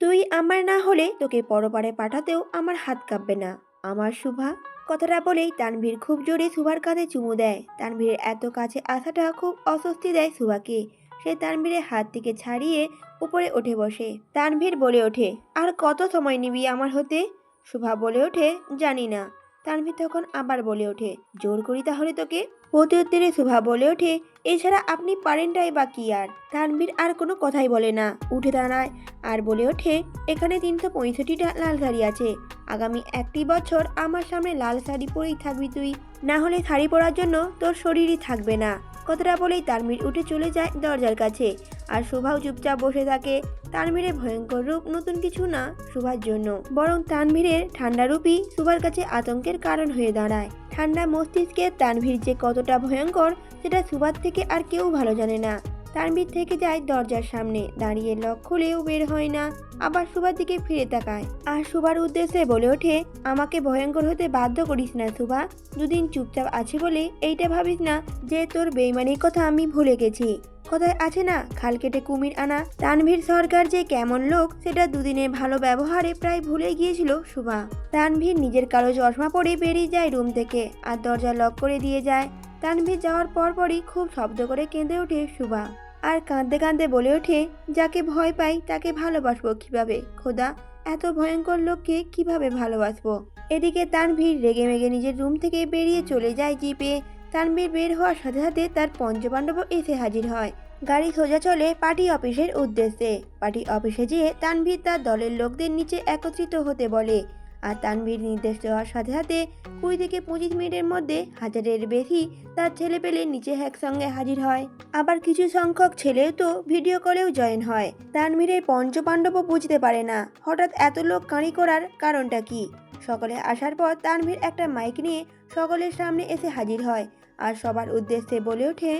তুই আমার না হলে তোকে পরপারে পাঠাতেও আমার হাত কাঁপবে না। আমার শুভা কথাটা বলেই তানভীর খুব জোরে সুভার কাঁধে চুমু দেয়। তানভীরের এত কাছে আসাটা খুব অস্বস্তি দেয় সুভাকে। সে তানভীরের হাত থেকে ছাড়িয়ে উপরে উঠে বসে। তানভীর বলে ওঠে, আর কত সময় নিবি আমার হতে? শুভা বলে ওঠে, জানি না। তানভীর তখন আবার বলে ওঠে, জোর করি তাহলে তোকে? প্রতি উত্তরে শুভা বলে ওঠে, এছাড়া আপনি পারেনটাই বা কি আর? তানভীর আর কোনো কথাই বলে না, উঠে দাঁড়ায় আর বলে ওঠে, এখানে তিনশো পঁয়ষট্টিটা লাল শাড়ি আছে। আগামী একটি বছর আমার সামনে লাল শাড়ি পরেই থাকবি তুই। না হলে শাড়ি পরার জন্য তোর শরীরই থাকবে না। কথাটা বলেই তানভীর উঠে চলে যায় দরজার কাছে। আর শোভাও চুপচাপ বসে থাকে। তানভীরের ভয়ঙ্কর রূপ নতুন কিছু না শোভার জন্য। বরং তানভীরের ঠান্ডা রূপই শোভার কাছে আতঙ্কের কারণ হয়ে দাঁড়ায়। ঠান্ডা মস্তিষ্কের তানভীর যে কতটা ভয়ঙ্কর, সেটা সুভার থেকে আর কেউ ভালো জানে না। তানভীর থেকে যায় দরজার সামনে। দাঁড়িয়ে লক খুলেও বের হয় না। আবার সুভার দিকে ফিরে তাকায়। আর সুভার উদ্দেশ্যে বলে ওঠে, আমাকে ভয়ঙ্কর হতে বাধ্য করিস না সুভা। দুদিন চুপচাপ আছে বলে এইটা ভাবিস না যে তোর বেইমানির কথা আমি ভুলে গেছি। কথায় আছে না খাল কেটে কুমির আনা? তানভীর সরকার যে কেমন লোক, সেটা দুদিনের ভালো ব্যবহারে প্রায় ভুলে গিয়েছিল শুভা তানভীর নিজের কালো চশমা পরে বেরিয়ে যায় রুম থেকে, আর দরজা লক করে দিয়ে যায়। তানভীর যাওয়ার পরপরই খুব শব্দ করে কেঁদে ওঠে শুভা আর কাঁদতে কাঁদতে বলে ওঠে, যাকে ভয় পাই তাকে ভালোবাসবো কীভাবে? খোদা, এত ভয়ঙ্কর লোককে কীভাবে ভালোবাসবো? এদিকে তানভীর রেগে মেগে নিজের রুম থেকে বেরিয়ে চলে যায় জিপে। তানভীর বের হওয়ার সাথে সাথে তার পঞ্চপাণ্ডব এসে হাজির হয়। গাড়ি সোজা চলে পার্টি অফিসের উদ্দেশ্যে। পার্টি অফিসে যেয়ে তানভীর তার দলের লোকদের নিচে একত্রিত হতে বলে। আর তানভীর নির্দেশ দেওয়ার সাথে সাথে কুড়ি থেকে পঁচিশ মিনিটের মধ্যে হাজারের বেশি তার ছেলে পেলে নিচে একসঙ্গে হাজির হয়। আবার কিছু সংখ্যক ছেলেও তো ভিডিও কলেও জয়েন হয়। তানভীরের পঞ্চপাণ্ডবও বুঝতে পারে না, হঠাৎ এত লোক কাঁড়ি করার কারণটা কি? সকলে আসার পর তানভীর একটা মাইক নিয়ে সকলের সামনে এসে হাজির হয় আর সবার উদ্দেশ্যে বলে ওঠে,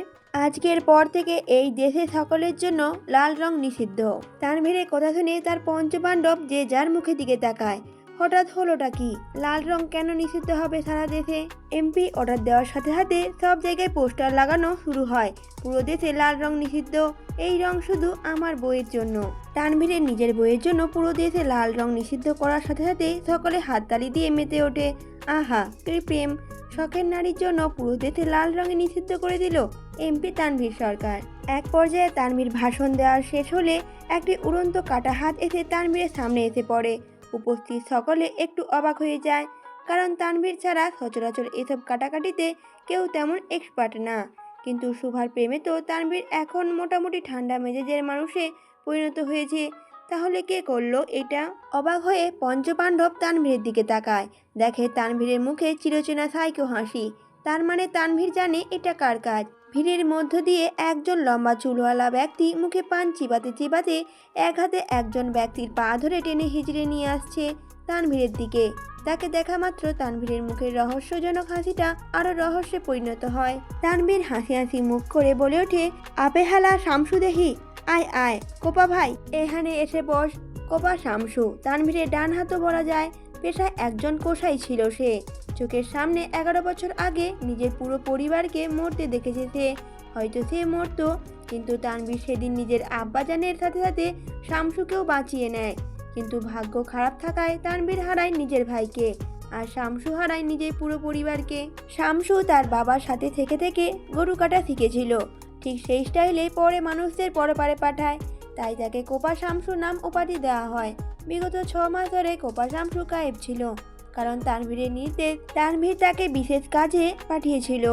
আজকের পর থেকে এই দেশে সকলের জন্য লাল রং নিষিদ্ধ। তানভীরের কথা শুনে তার পঞ্চপাণ্ডব যে যার মুখের দিকে তাকায় হঠাৎ হলোটা কি? লাল রং কেন নিষিদ্ধ হবে সারা দেশে? এমপি অর্ডার দেওয়ার সাথে সাথে সব জায়গায় পোস্টার লাগানো শুরু হয়। পুরো দেশে লাল রং নিষিদ্ধ। এই রং শুধু আমার বইয়ের জন্য। তানভীরের নিজের বইয়ের জন্য পুরো দেশে লাল রং নিষিদ্ধ করার সাথে সাথে সকলে হাততালি দিয়ে মেতে ওঠে। আহা প্রেম! শখের নারীর জন্য পুরো দেশে লাল রঙে নিষিদ্ধ করে দিল এমপি তানভীর সরকার। এক পর্যায়ে তানভীর ভাষণ দেওয়ার শেষ হলে একটি উড়ন্ত কাটা হাত এসে তানভীরের সামনে এসে পড়ে। উপস্থিত সকলে একটু অবাক হয়ে যায়, কারণ তানভীর ছাড়া সচরাচর এসব কাটাকাটিতে কেউ তেমন এক্সপার্ট না। কিন্তু শুভার প্রেমে তো তানভীর এখন মোটামুটি ঠান্ডা মেজাজের মানুষে পরিণত হয়েছে। তাহলে কে করল এটা? অবাক হয়ে পঞ্চপাণ্ডব তানভীরের দিকে তাকায়। দেখে তানভীরের মুখে চিরচেনা সাইকো হাসি। তার মানে তানভীর জানে এটা কার কাজ। ভিড়ের মধ্য দিয়ে একজন লম্বা চুলওয়ালা ব্যক্তি মুখে পান চিবাতে চিবাতে এক হাতে একজন ব্যক্তির পা ধরে টেনে হিজড়ে নিয়ে আসছে তানভীরের দিকে। তাকে দেখা মাত্র তানভীরের মুখের রহস্যজনক হাসিটা আরও রহস্যে পরিণত হয়। তানভীর হাসি হাসি মুখ করে বলে ওঠে, আপে হালা শামসু দেহি? আয় আয়, কোপা ভাই, এখানে এসে বস, কোপা শামসু। তানভীরের ডান হাতও বলা যায় পেশায় একজন কোষাই ছিল সে। চোখের সামনে এগারো বছর আগে নিজের পুরো পরিবারকে মরতে দেখেছে সে। হয়তো সে মরতো, কিন্তু তানভীর সেদিন নিজের আব্বাজানের সাথে সাথে শামসুকেও বাঁচিয়ে নেয়। কিন্তু ভাগ্য খারাপ থাকায় তানভীর হারায় নিজের ভাইকে, আর শামসু হারায় নিজের পুরো পরিবারকে। শামসু তার বাবার সাথে থেকে থেকে গরু কাটা শিখেছিল। ঠিক সেই স্টাইলে পরে মানুষদের পরপারে পাঠায়। তাই তাকে কোপা শামসু নাম উপাধি দেওয়া হয়। বিগত ছ মাস ধরে কোপা শামসু গায়েব ছিল, কারণ তানভীরের নির্দেশ তানভীর তাকে বিশেষ কাজে পাঠিয়েছিল।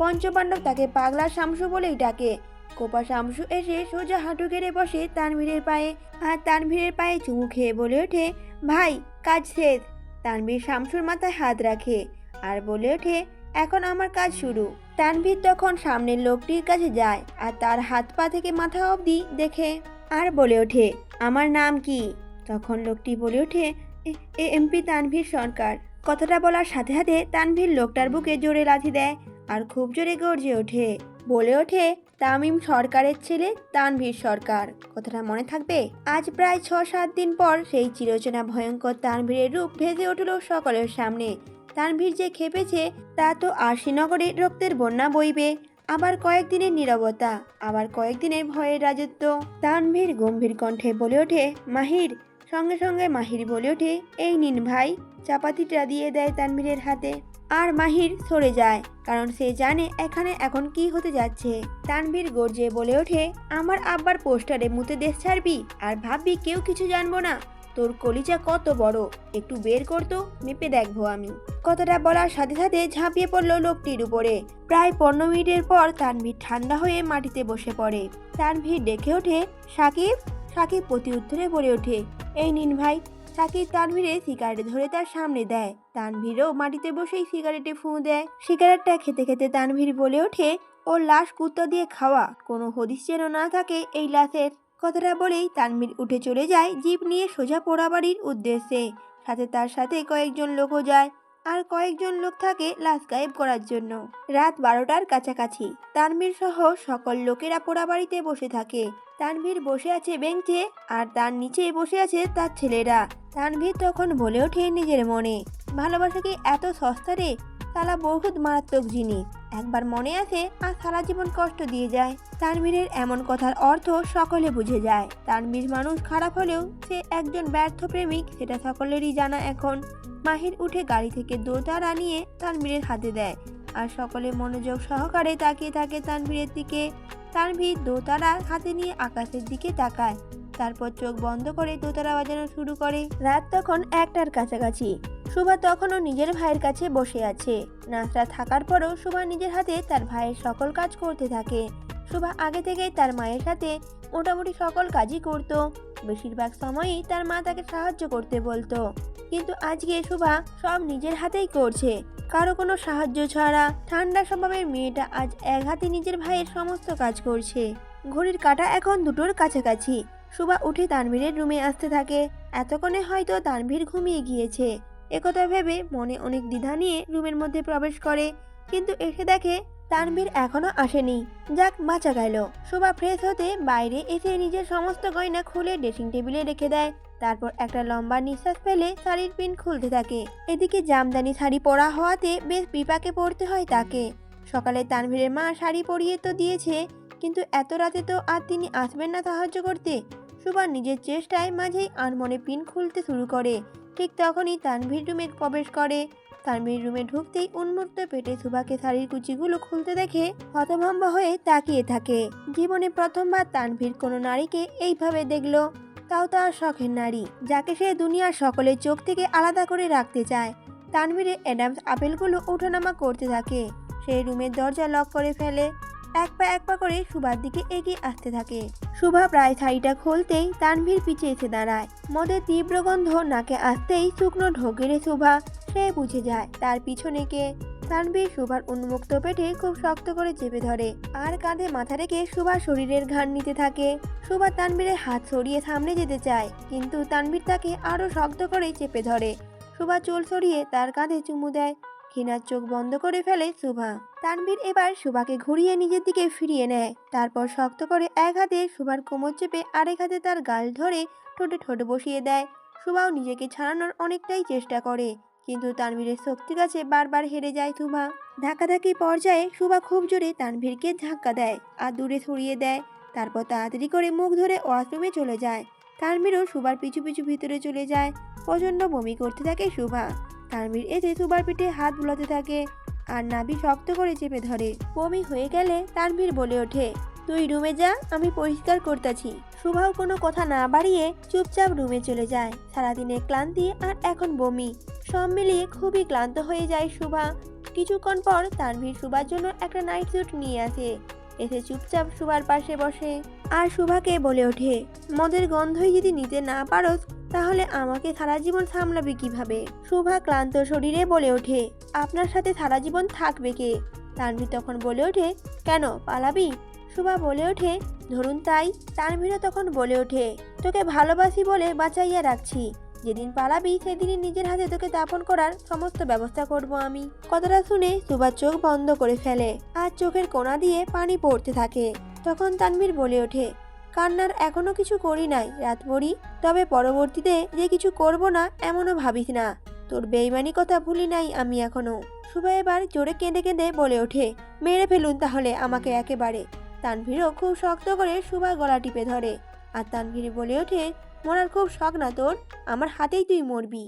পঞ্চপাণ্ডব তাকে পাগলা শামসু বলেই ডাকে। কোপা শামসু এসে সোজা হাঁটু গেড়ে বসে তানভীরের পায়ে আর তানভীরের পায়ে চুমু খেয়ে বলে ওঠে, ভাই, কাজ শেষ। তানভীর শামসুর মাথায় হাত রাখে আর বলে ওঠে, এখন আমার কাজ শুরু। তানভীর তখন সামনের লোকটির কাছে যায় আর তার হাত পা থেকে মাথা অবধি দেখে আর বলে ওঠে, আমার নাম কি? তখন লোকটি বলে ওঠে, "এ- এমপি তানভীর সরকার। কথাটা বলার সাথে সাথে তানভীর লোকটার বুকে জোরে লাথি দেয় আর খুব জোরে গর্জে ওঠে। বলে ওঠে, তামিম সরকারের ছেলে, তানভীর সরকার। কথাটা মনে থাকবে? আজ প্রায় ছ সাত দিন পর সেই চিরচেনা ভয়ঙ্কর তানভীরের রূপ ভেজে উঠল সকলের সামনে। তানভীর যে খেপেছে, তা তো আশিনগরে রক্তের বন্যা বইবে। আবার কয়েকদিনের নীরবতা, আবার কয়েকদিনের ভয়ের রাজত্ব। তানভীর গম্ভীর কণ্ঠে বলে ওঠে, মাহির সঙ্গে সঙ্গে মাহির বলে ওঠে, এই নিন ভাই। চাপাতিটা দিয়ে দেয় তানভীরের হাতে। আর মাহির সরে যায়, কারণ সে জানে এখানে এখন কি হতে যাচ্ছে। তানভীর গর্জে বলে ওঠে, আমার আব্বার পোস্টারে মুতে দেশ ছাড়বি? আর ভাববি কেউ কিছু জানব না। তোর কলিজা কত বড়? একটু বের করতো মেপে দেখব আমি। কথাটা বলার সাথে সাথে ঝাঁপিয়ে পড়ল লোকটির উপরে। প্রায় পনেরো মিনিটের পর তানভীর ঠান্ডা হয়ে মাটিতে বসে পড়ে। তানভীর ডেকে ওঠে, সাকিব? সাকিব প্রতি উত্তরে বলে ওঠে এই নিন ভাই। সাকিব তানভীরের সিগারেট ধরে তার সামনে দেয়। তানভীরও মাটিতে বসেই সিগারেটে ফুঁ দেয়। সিগারেটটা খেতে খেতে তানভীর বলে ওঠে ও লাশ কুত্তা দিয়ে খাওয়া। কোনো হদিস যেন না থাকে এই লাশের। কথাটা বলেই তানভীর উঠে চলে যায় জিপ নিয়ে সোজা পোড়াবাড়ির উদ্দেশ্যে। সাথে তার সাথে কয়েকজন লোকও যায়। আর কয়েকজন লোক থাকে লাশ গায়েব করার জন্য। রাত বারোটার কাছাকাছি। তানভীর সহ সকল লোকেরা পোড়া বাড়িতে বসে থাকে। তানভীর বসে আছে বেঞ্চে আর তার নিচে বসে আছে তার ছেলেরা। তানভীর তখন বলে ওঠে নিজের মনে, ভালোবাসা কি এত সস্তা রে? তালা বহুত মারাত্মক জিনিস। একবার মনে আসে আর সারা জীবন কষ্ট দিয়ে যায়। তানভীরের এমন কথার অর্থ সকলে বুঝে যায়। তানভীর মানুষ খারাপ হলেও সে একজন ব্যর্থ প্রেমিক, সেটা সকলেরই জানা এখন। মাহির উঠে গাড়ি থেকে দোতারা নিয়ে তানভীরের হাতে দেয়। আর সকলে মনোযোগ সহকারে তাকিয়ে থাকে তানভীরের দিকে। তানভীর দোতারা হাতে নিয়ে আকাশের দিকে তাকায়। তারপর চোখ বন্ধ করে দোতারা বাজানো শুরু করে। রাত তখন একটার কাছাকাছি। সুভা তখনও নিজের ভাইয়ের কাছে বসে আছে। নাচরা থাকার পরও সুভা নিজের হাতে তার ভাইয়ের সকল কাজ করতে থাকে। সুভা আগে থেকেই তার মায়ের সাথে মোটামুটি সকল কাজই করত। বেশিরভাগ সময়ই তার মা তাকে সাহায্য করতে বলতো। কিন্তু আজকে সুভা সব নিজের হাতেই করছে। কারও কোনো সাহায্য ছাড়া ঠান্ডা স্বভাবের মেয়েটা আজ এক হাতে নিজের ভাইয়ের সমস্ত কাজ করছে। ঘড়ির কাটা এখন দুটোর কাছাকাছি। সুভা উঠে তানভীরের রুমে আসতে থাকে। এতক্ষণে হয়তো তানভীর ঘুমিয়ে গিয়েছে। একথা ভেবে মনে অনেক দ্বিধা নিয়ে রুমের মধ্যে প্রবেশ করে। কিন্তু এসে দেখে তানভীর এখনও আসেনি। যাক, বাঁচা গেল। শোভা ফ্রেশ হতে বাইরে এসে নিজের সমস্ত গয়না খুলে ড্রেসিং টেবিলে রেখে দেয়। তারপর একটা লম্বা নিঃশ্বাস ফেলে শাড়ির পিন খুলতে থাকে। এদিকে জামদানি শাড়ি পরা হওয়াতে বেশ বিপাকে পড়তে হয় তাকে। সকালে তানভীরের মা শাড়ি পরিয়ে তো দিয়েছে, কিন্তু এত রাতে তো আর তিনি আসবেন না সাহায্য করতে। সুভা নিজের চেষ্টায় মাঝেই আনমনে পিন খুলতে শুরু করে। ঠিক তখনই তানভীর রুমে প্রবেশ করে। তানভীর রুমে ঢুকতেই উন্মুক্ত পেটে সুভাকে শাড়ির কুচিগুলো খুলতে দেখে হতভম্ব হয়ে তাকিয়ে থাকে। জীবনে প্রথমবার তানভীর কোনো নারীকে এইভাবে দেখল। তাও তার শখের নারী, যাকে সে দুনিয়ার সকলের চোখ থেকে আলাদা করে রাখতে চায়। তানভীরে অ্যাডামস আপেলগুলো ওঠানামা করতে থাকে। সেই রুমের দরজা লক করে ফেলে। এক পা এক পা করে সুভার দিকে এগিয়ে আসতে থাকে। সুভা প্রায় শাড়িটা খুলতেই তানভীর পিছিয়ে এসে দাঁড়ায়। মদের তীব্র গন্ধ নাকে আসতেই শুকনো ঢোকেরে সুভা সে বুঝে যায়, তার পিছনে কে? তানভীর সুভার উন্মুক্ত পেটে খুব শক্ত করে চেপে ধরে আর কাঁধে মাথা রেখে সুভার শরীরের ঘাড় নিতে থাকে। সুভা তানভীরের হাত সরিয়ে সামনে যেতে চায়, কিন্তু তানভীর তাকে আরও শক্ত করে চেপে ধরে। সুভা চুল সরিয়ে তার কাঁধে চুমু দেয়। ঘৃণার চোখ বন্ধ করে ফেলে সুভা তানভীর এবার সুভাকে ঘুরিয়ে নিজের দিকে ফিরিয়ে নেয়। তারপর শক্ত করে এক হাতে সুভার কোমর চেপে আরেক হাতে তার গাল ধরে ঠোঁটে ঠোঁট বসিয়ে দেয়। সুভাও নিজেকে ছাড়ানোর অনেকটাই চেষ্টা করে, কিন্তু তানভীরের শক্তি কাছে বারবার হেরে যায় সুভা ধাক্কাধাক্কি পর্যায়ে সুভা খুব জোরে তানভীরকে ধাক্কা দেয় আর দূরে সরিয়ে দেয়। তারপর তাড়াতাড়ি করে মুখ ধরে ওয়াশরুমে চলে যায়। তানভীরও সুভার পিছু পিছু ভিতরে চলে যায়। প্রচণ্ড বমি করতে থাকে সুভা তানভীর এসে সুভার পিঠে হাত বুলাতে থাকে আর নাভি শক্ত করে চেপে ধরে। বমি হয়ে গেলে তানভীর বলে ওঠে, তুই রুমে যা, আমি পরিষ্কার করতেছি। সুভাও কোনো কথা না বাড়িয়ে চুপচাপ রুমে চলে যায়। সারাদিনের ক্লান্তি আর এখন বমি। সব মিলিয়ে খুবই ক্লান্ত হয়ে যায় সুভা। কিছুক্ষণ পর তানভীর সুভার জন্য একটা নাইট স্যুট নিয়ে আসে। এসে চুপচাপ সুভার পাশে বসে। আর সুভাকে বলে ওঠে, মদের গন্ধই যদি নিতে না পারোস তাহলে আমাকে সারা জীবন সামলাবে কীভাবে? শুভা ক্লান্ত শরীরে বলে ওঠে, আপনার সাথে সারা জীবন থাকবে কে? তানভীর তখন বলে ওঠে, কেন, পালাবি? শুভা বলে ওঠে, ধরুন তাই। তানভীরও তখন বলে ওঠে, তোকে ভালোবাসি বলে বাঁচাইয়া রাখছি। যেদিন পালাবি, সেদিনই নিজের হাতে তোকে দাপন করার সমস্ত ব্যবস্থা করব আমি। কথাটা শুনে সুভা চোখ বন্ধ করে ফেলে, আর চোখের কোণা দিয়ে পানি পড়তে থাকে। তখন তানভীর বলে ওঠে কান্নার এখনও কিছু করি নাই, রাত পড়ি তবে পরবর্তীতে যে কিছু করব না, এমনও ভাবিস না। তোর বেইমানি কথা ভুলি নাই আমি এখনও। সুভা এবার জোরে কেঁদে কেঁদে বলে ওঠে, মেরে ফেলুন তাহলে আমাকে একেবারে। তানভীরও খুব শক্ত করে সুভা গলা টিপে ধরে। আর তানভীর বলে ওঠে, মরার খুব শখ না তোর? আমার হাতেই তুই মরবি।